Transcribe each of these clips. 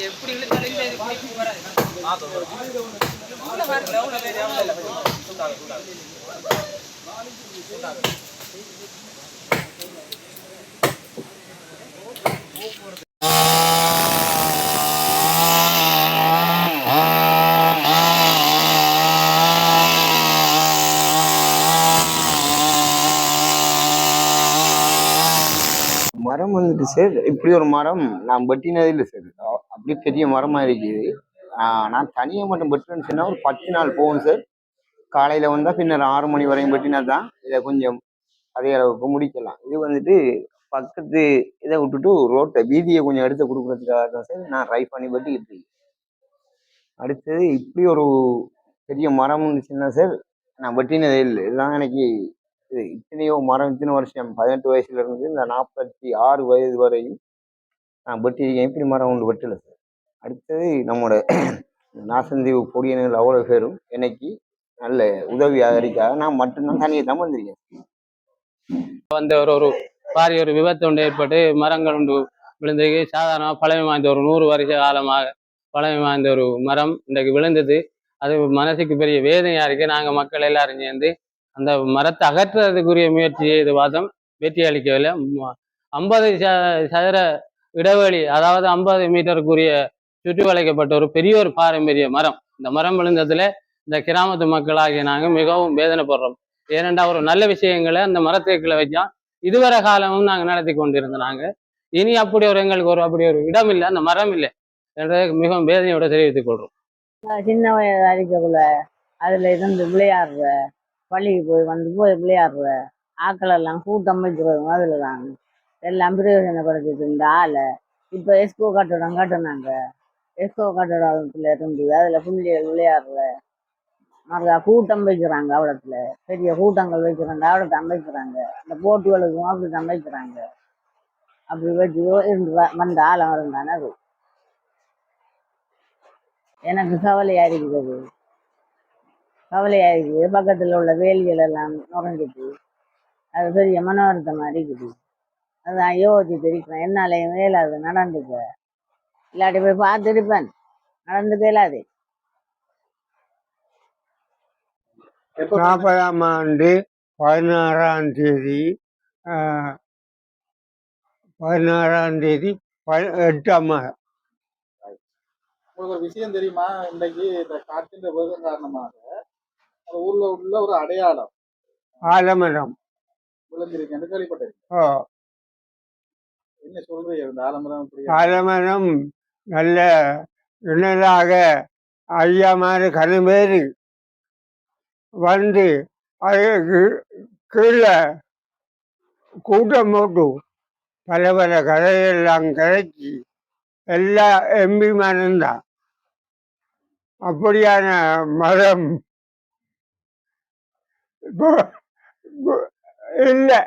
எப்படி இந்த இது வராது. மரம் வந்துட்டு சார். இப்படி ஒரு மரம் நான் வெட்டினதே இல்லை சார். இப்படி பெரிய மரமாக இருக்குது. நான் தனியாக மட்டும் வெட்டுறேன்னு சொன்னால் ஒரு பத்து நாள் போகும் சார். காலையில் வந்தால் பின்னர் ஆறு மணி வரையும் வெட்டினா தான் இதை கொஞ்சம் அதே அளவுக்கு முடிக்கலாம். இது வந்துட்டு பக்கத்து இதை விட்டுட்டு ரோட்டை வீதியை கொஞ்சம் எடுத்து கொடுக்குறதுக்காக தான் சார் நான் ட்ரை பண்ணி வெட்டிக்கிட்டு இருக்கேன். அடுத்தது இப்படி ஒரு பெரிய மரம் இருந்துச்சுன்னா சார் நான் வெட்டினதே இல்லை. இதுதான் எனக்கு இது இத்தனையோ மரம் இத்தனை வருஷம் பதினெட்டு வயசுல இருந்து இந்த நாற்பத்தி ஆறு வயது வரையும் நான் வெட்டியிருக்கேன். இப்படி மரம் ஒன்று வெட்டலை சார். அடுத்தது நம்மளோட நாசந்தீவு பொடியினர்கள் அவ்வளோ பேரும் என்னைக்கு நல்ல உதவி ஆதரிக்காக நான் மட்டும்தான் தனியை தான் வந்திருக்கேன் வந்த ஒரு ஒரு பாரிய ஒரு விபத்து ஒன்று ஏற்பட்டு மரங்கள் ஒன்று விழுந்து சாதாரணமாக பழமை வாய்ந்த ஒரு நூறு வருஷ காலமாக பழமை வாய்ந்த ஒரு மரம் இன்றைக்கு விழுந்தது. அது மனசுக்கு பெரிய வேதனையாக இருக்குது நாங்கள் மக்கள் எல்லாரும் சேர்ந்து அந்த மரத்தை அகற்றுறதுக்குரிய முயற்சி இது வாதம் வெற்றி அளிக்கவில்லை. ஐம்பது ச சதுர இடைவெளி அதாவது ஐம்பது மீட்டருக்குரிய சுற்றி வளைக்கப்பட்ட ஒரு பெரிய ஒரு பாரம்பரிய மரம். இந்த மரம் விழுந்ததுல இந்த கிராமத்து மக்களாகிய நாங்கள் மிகவும் வேதனைப்படுறோம். ஏனென்றா ஒரு நல்ல விஷயங்களை அந்த மரத்துக்களை வச்சா இதுவரை காலமும் நாங்கள் நடத்தி கொண்டிருந்தோம் நாங்கள். இனி அப்படி ஒரு எங்களுக்கு ஒரு அப்படி ஒரு இடம் இல்லை அந்த மரம் இல்லை என்றதை மிகவும் வேதனையோட தெரிவித்துக் கொள்றோம் சின்ன வயது அடிக்கக்குள்ள அதில் இருந்து விளையாடுற பள்ளிக்கு போய் வந்து போய் விளையாடுற ஆக்கள் எல்லாம் கூட்டம் வைக்கிறது அதில் தான் எல்லாம் பிரயோஜனப்படுத்திட்டு இருந்த ஆளை இப்போ எஸ்கோ கட்டடம் கட்டினாங்க. எஸ்கோ கட்டடத்தில் இருந்து அதில் பிள்ளைகள் விளையாடுற நிறையா கூட்டம் வைக்கிறாங்க அவ்வளோத்துல பெரிய கூட்டங்கள் வைக்கிறாங்க அவ்வளோ தான் வைக்கிறாங்க அந்த அப்படி தான் அப்படி வச்சு இருந்து வ- வந்த ஆழம் இருந்தானே அது. எனக்கு கவலையா இருக்குது. கவலையா இருக்குது. பக்கத்துல உள்ள வேலிகள் எல்லாம் நுழைஞ்சிட்டு அது பெரிய மன வருத்தமா இருக்குது. அதான் யோசிச்சு இருக்கிறேன். என்னாலையும் அது நடந்துக்க. இல்லாட்டி போய் பார்த்துருப்பேன் நடந்துக்க இயலாது நாற்பதாம் ஆண்டு பதினாறாம் தேதி ஆஹ், பதினாறாம் தேதி எட்டாம் மாதம் உங்களுக்கு ஒரு விஷயம் தெரியுமா? இன்னைக்கு இந்த காற்றின் வேகம் காரணமாக அந்த ஊர்ல உள்ள ஒரு அடையாளம். ஆலமரம். விழுந்திருக்கேன்னு கேள்விப்பட்டிருக்கேன் என்ன சொல்றீங்க? இந்த ஆலமரம் ஆலமரம் நல்ல இணலாக ஐயா மாதிரி கனமேறி வந்து அது கீழே கூட்டம் போட்டு பல பல கதையெல்லாம் கிடைச்சி எல்லா எம்பிமானும் தான் அப்படியான மதம். இல்லை.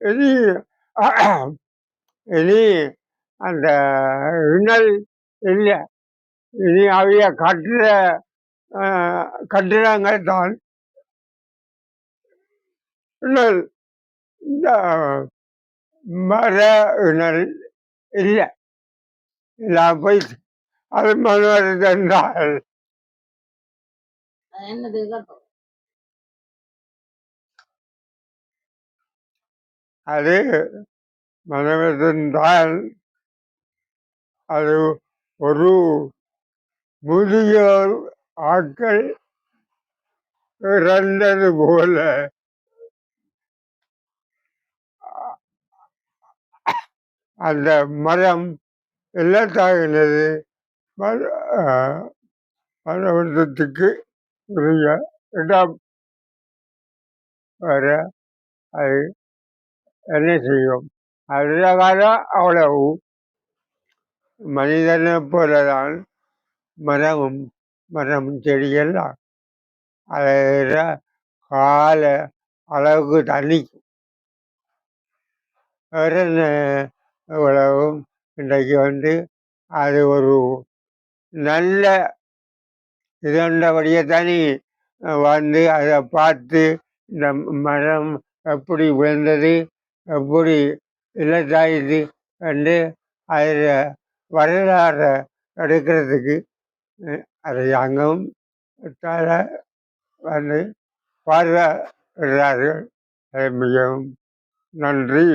இனி இனி அந்த இன்னல் இல்லை. இனி அவைய கட்டுற ஆஹ், கட்டிடங்கள் தான். இன்னல் இந்த மர இணல் இல்லை. நான் போய் அது மனோரத் என்றால் அது மனமிருந்தால் அது ஒரு முதியோர் ஆக்கள் இறந்தது போல. அந்த மரம் இல்லத்தாகினது மனவந்தத்துக்கு உரிய இடம். வர அது என்ன செய்யும் அந்த காலம் அவ்வளவு மனிதனை போலதான் மரமும் மரமும் செடியெல்லாம் அதை கால அளவுக்கு தண்ணிக்கும் வேற என்ன இவ்வளவும் இன்றைக்கு வந்து அது ஒரு நல்ல இதண்டபடியே தனி வந்து அதை பார்த்து இந்த மரம் எப்படி விழுந்தது எப்படி இலதாயுது என்று அதில் வரலாறு எடுக்கிறதுக்கு அரசாங்கம் தர வந்து பார்வையிடுறார்கள் மிகவும் நன்றி.